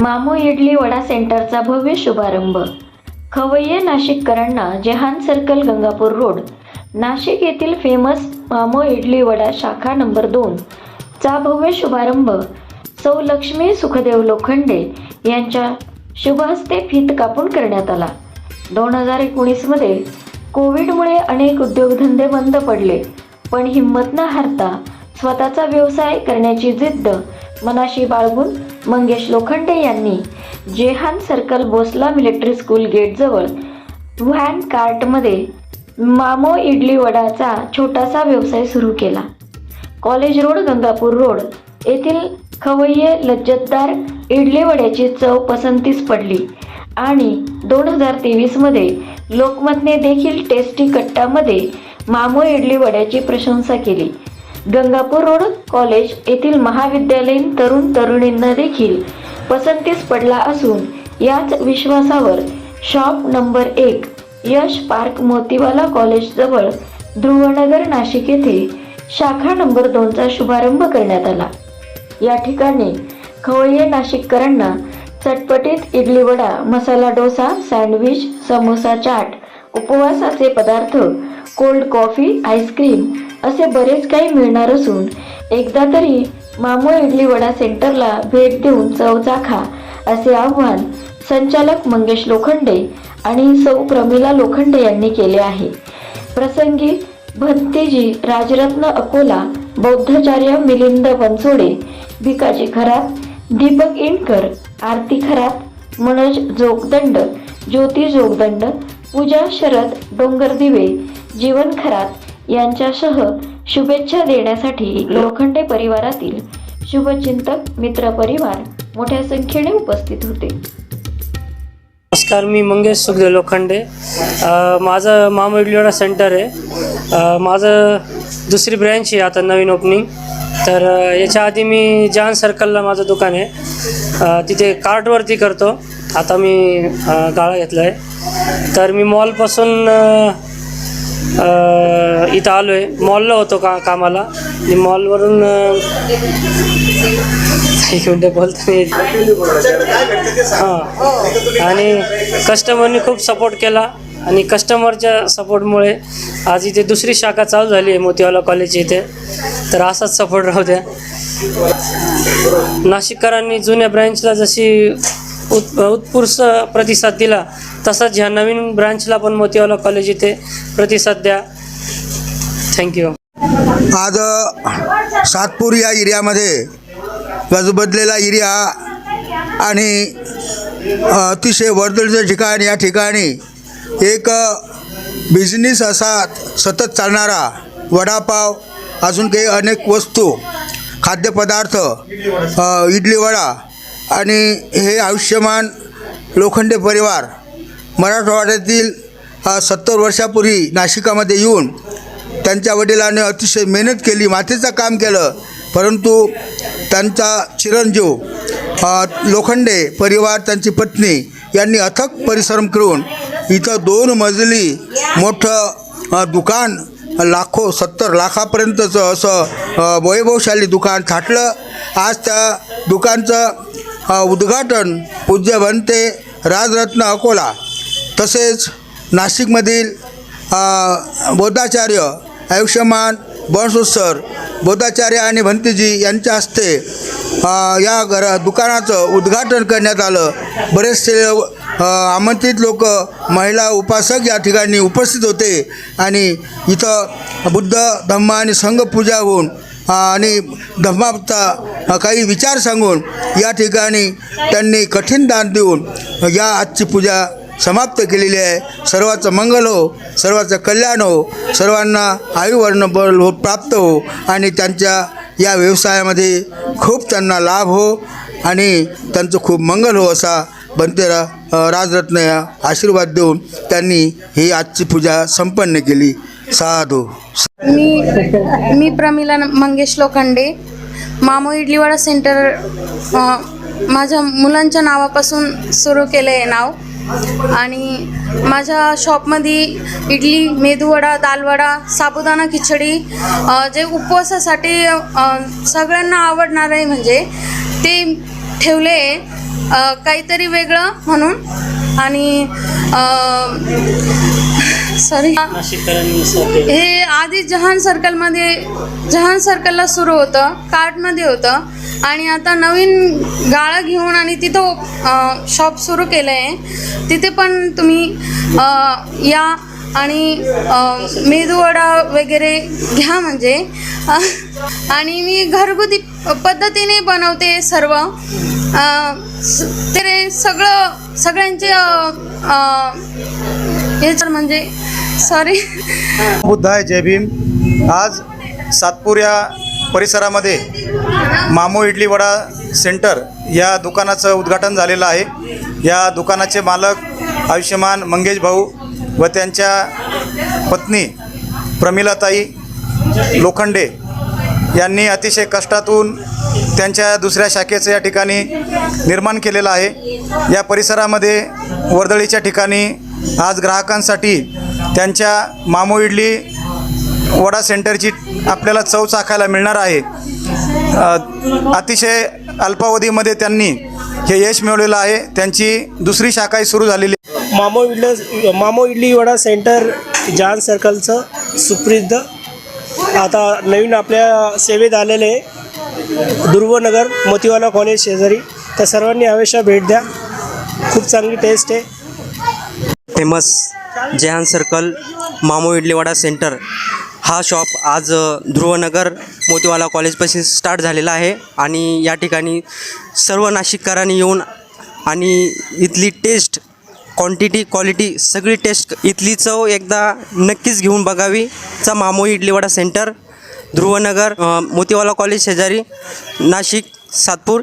मामो इडली वडा सेंटरचा भव्य शुभारंभ. खवय्ये नाशिककरांना जेहान सर्कल गंगापूर रोड. नाशिक येथील फेमस मामो इडली वडा शाखा नंबर दोन. चा भव्य शुभारंभ सौ लक्ष्मी सुखदेव लोखंडे यांच्या शुभ हस्ते फीत कापून करण्यात आला. दोन हजार एकोणीसमध्ये कोविडमुळे अनेक उद्योगधंदे बंद पडले पण हिंमत न हारता स्वतःचा व्यवसाय करण्याची जिद्द मनाशी बाळगून मंगेश लोखंडे यांनी Jehan circle Bhosala military school गेटजवळ van कार्टमध्ये मामो इडली वडाचा छोटासा व्यवसाय सुरू केला. कॉलेज रोड गंगापूर रोड येथील खवय्ये लज्जतदार इडली वड्याची चव पसंतीस पडली आणि दोन हजार तेवीसमध्ये लोकमतने देखील टेस्टी कट्टामध्ये मामो इडली वड्याची प्रशंसा केली. गंगापूर रोड कॉलेज येथील महाविद्यालयीन तरुण तरुणींना देखील पसंतीस पडला असून याच विश्वासावर शॉप नंबर एक यश पार्क मोतीवाला कॉलेजजवळ ध्रुवनगर नाशिक येथे शाखा नंबर दोनचा शुभारंभ करण्यात आला. या ठिकाणी खवय्ये नाशिककरांना चटपटीत इडली वडा मसाला डोसा सँडविच समोसा चाट उपवासाचे पदार्थ कोल्ड कॉफी आईस्क्रीम असे बरेच काही मिळणार असून एकदा तरी मामू इडली वडा सेंटरला भेट देऊन चव चाखा असे आव्हान संचालक मंगेश लोखंडे आणि सौ प्रमिला लोखंडे यांनी केले आहे. प्रसंगी भंतीजी राजरत्न अकोला बौद्धाचार्य मिलिंद बनसोडे भिकाजी खरात दीपक इनकर आरती खरात मनोज जोगदंड ज्योती जोगदंड पूजा शरद डोंगर दिवे जीवन खरात यांच्यासह शुभेच्छा देण्यासाठी लोखंडे परिवारातील शुभचिंतक मित्र परिवार मोठ्या संख्येने उपस्थित होते. नमस्कार मी मंगेश सुखदेव लोखंडे. माझं मामा सेंटर आहे. माझं दुसरी ब्रँच आहे आता नवीन ओपनिंग. तर याच्या आधी मी जान सर्कलला माझं दुकान आहे. तिथे कार्टवरती करतो. आता मी गाळा घेतला आहे तर मी मॉलपासून इथं आलो आहे मॉलला होतो का कामाला. आणि मॉलवरून एक मिनटं बोलताना हां. आणि कस्टमरनी खूप सपोर्ट केला. आणि कस्टमरच्या सपोर्टमुळे आज इथे दुसरी शाखा चालू झाली आहे मोतीवाला कॉलेज इथे. तर असाच सपोर्ट राहू द्या. नाशिककरांनी जुन्या ब्रँचला जशी उत् उत्स्फूर्त प्रतिसाद दिला. तसाच ह्या नवीन ब्रांचला पण मोतीवाला कॉलेज इथे प्रतिसाद द्या. थँक्यू आज सातपूर या एरियामध्ये गजबदलेला एरिया आणि अतिशय वर्दळीचं ठिकाण या ठिकाणी एक बिझनेस असा सतत चालणारा वडापाव अजून काही अनेक वस्तू खाद्यपदार्थ इडली वडा आणि हे आयुष्यमान लोखंडे परिवार मराठवाड्यातील सत्तर वर्षापूर्वी नाशिकामध्ये येऊन त्यांच्या वडिलांनी अतिशय मेहनत केली मातीचं काम केलं परंतु त्यांचा चिरंजीव लोखंडे परिवार त्यांची पत्नी यांनी अथक परिश्रम करून इथं दोन मजली मोठं दुकान लाखो सत्तर लाखापर्यंतचं असं वैभवशाली दुकान थाटलं. आज त्या दुकानचं उद्घाटन पूज्य बनते राजरत्न अकोला तसेच नाशिकमधील बौद्धाचार्य आयुष्यमान बनसोत्सर बौद्धाचार्य आणि भंतीजी यांच्या हस्ते या घर दुकानाचं उद्घाटन करण्यात आलं. बरेचसे आमंत्रित लोक महिला उपासक या ठिकाणी उपस्थित होते आणि इथं बुद्ध धम्म आणि संघपूजा होऊन आणि धम्माचा काही विचार सांगून या ठिकाणी त्यांनी कठीण दान देऊन या आजची पूजा समाप्त केलेली आहे. सर्वाचं मंगल हो सर्वाचं कल्याण हो सर्वांना आयुवर्ण बल हो प्राप्त हो आणि त्यांच्या या व्यवसायामध्ये खूप त्यांना लाभ हो आणि त्यांचं खूप मंगल हो असा बनतेरा अ, राजरत्न या आशीर्वाद देऊन त्यांनी ही आजची पूजा संपन्न केली. साधू. मी मी प्रमिला मंगेश लोखंडे मामो इडलीवाडा सेंटर माझ्या मुलांच्या नावापासून सुरू केलं आहे नाव. आणि माझ्या शॉपमध्ये इडली मेदूवडा दालवडा साबुदाणा खिचडी जे उपवासासाठी सगळ्यांना आवडणार आहे म्हणजे ते ठेवले आहे. काहीतरी वेगळं म्हणून. आणि सॉरी हे आधी जहान सर्कलमध्ये जहान सर्कलला सुरू होतं कार्टमध्ये होतं. आणि आता नवीन गाळं घेऊन आणि तिथं शॉप सुरू केलं आहे तिथे पण तुम्ही या आणि मेदूवडा वगैरे घ्या म्हणजे. आणि मी घरगुती पद्धतीने बनवते सर्व. ते सगळं सगळ्यांचे म्हणजे सॉरी बुद्ध आहे जय भीम. आज सातपूर या परिसरामध्ये मामो इडली वडा सेंटर या दुकानाचं उद्घाटन झालेलं आहे. या दुकानाचे मालक आयुष्यमान मंगेश भाऊ व त्यांच्या पत्नी प्रमिलाताई लोखंडे यांनी अतिशय कष्टातून त्यांच्या दुसऱ्या शाखेचं या ठिकाणी निर्माण केलेलं आहे. या परिसरामध्ये वर्दळीच्या ठिकाणी आज ग्राहकांसाठी त्यांच्या मामो इडली वडा सेंटरची आपल्याला चव चाखायला मिळणार आहे. अतिशय अल्पावधीमध्ये त्यांनी हे यश मिळवलेलं आहे. त्यांची दुसरी शाखाही सुरू झालेली आहे. मामो इडली मामो इडली वडा सेंटर जान सर्कलचं सुप्रसिद्ध आता नवीन आपल्या सेवेत आलेले दुर्वनगर मोतीवाला कॉलेज शेजारी. त्या सर्वांनी अवश्य भेट द्या. खूप चांगली टेस्ट आहे. फेमस जहान सर्कल मामो इडलीवाडा सेंटर हा शॉप आज ध्रुवनगर मोतीवाला कॉलेजपाशी स्टार्ट झालेला आहे. आणि या ठिकाणी सर्व नाशिककरांनी येऊन आणि इथली टेस्ट क्वांटिटी क्वालिटी सगळी टेस्ट इथली चव एकदा नक्कीच घेऊन बघावी. चा मामोई इडलीवाडा सेंटर ध्रुवनगर मोतीवाला कॉलेज शेजारी नाशिक सातपूर.